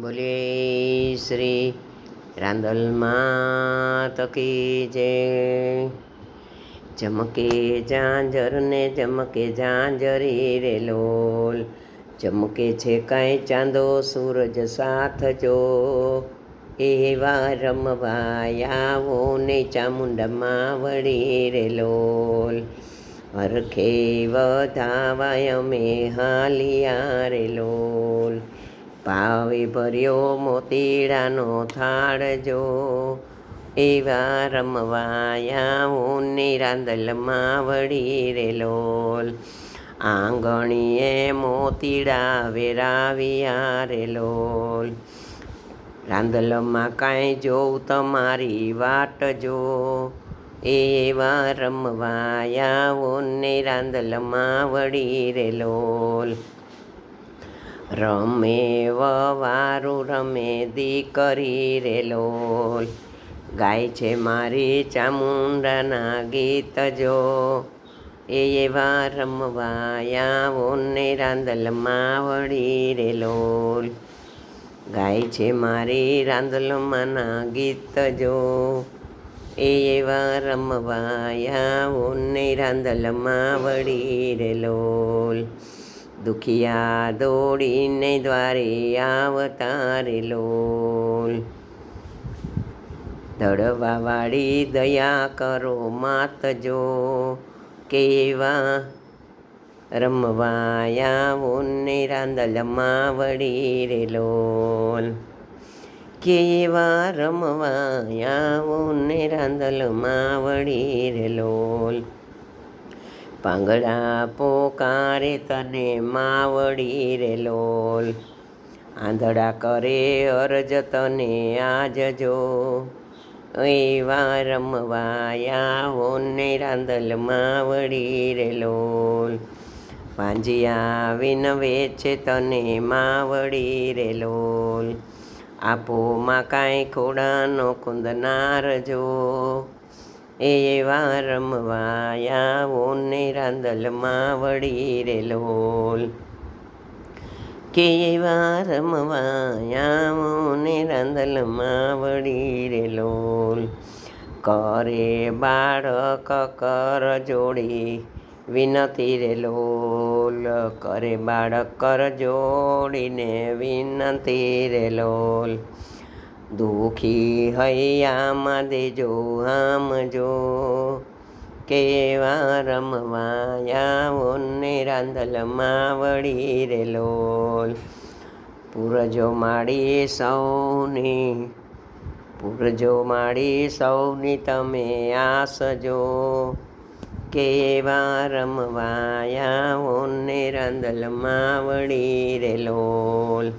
બોલે શ્રી રાંદલમાં તકી જે ચમકે ઝાંઝર ને ચમકે ઝાંઝરી રે લોલ. ચમકે છે કાંઈ ચાંદો સૂરજ સાથ જો. એવા રમવાયાવો ને ચામુંડામાં વળી રે લોલ. હરખે વધાવાય અમે હાલિયા રે લોલ. પાવે ભર્યો મોતીડાનો થાળ જો એવા રમવાયા ઊની રાંદલમાં વળી રે લોલ આંગણીએ મોતીડા વેરાવ્યા રે લોલ રાંદલમાં કાંઈ જોઉં તમારી વાટ જો. એવા રમવાયા ઊને રાંદલમાં વળી રે લોલ રમે વવારું રમે દીકરી રે લોલ. ગાય છે મારી ચામુંડાના ગીત જો. એ એવા રમવાયા ઓને રાંદલમાં વળી રે લોલ. ગાય છે મારી રાંદલમાંના ગીત જો. એ એવા રમવાયા ઓને રાંદલમાં વળી રે લોલ. દુખિયા દોડીને દ્વારે આવતા રે લોલ. વાળી દયા કરો માત જો કેવા રમવાયા ઓને રાંદલમાં વળી રે લોલ. કેવા રમવાયા ઓને માવડી વળી રે લોલ. પાંગડા પોકારે તને માવડી રે લોલ. આંધળા કરે અરજ તને આજજો. એવા રમવાયા ઓને રાંદલમાં વળી રે લોલ. પાંજિયા વિનવે છે તને માવડી રે લોલ. આપો માં કાંઈ ખોડાનો કુંદનાર જો એવા રમવાયા ઓને રાંદલમાં વળી રે લોલ. કેવા રમવાયા ઓને રાંદલમાં વળી રે લોલ. કરે બાળક કર જોડી વિનતી રે લોલ. કરે બાળક કર જોડીને વિનતી રે લોલ. દુખી હૈયામાં દેજો આમ જો કેવા રમવાયા ઓને રાંદલમાં વળી રે લોલ પૂરજો માડી સૌની, પૂરજો માડી સૌની તમે આસજો. કેવા રમવાયા ઓને રાંદલમાં વળી રે લોલ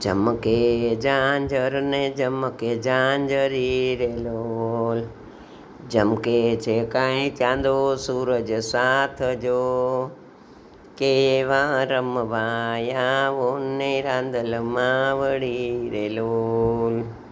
ચમકે ઝાંઝર ને ચમકે ઝાંઝરી રે લોલ. ચમકે છે કાંઈ ચાંદો સૂરજ સાથ જો. કેવા રમવાયા ઓને રાંદલ માવડી રે લોલ.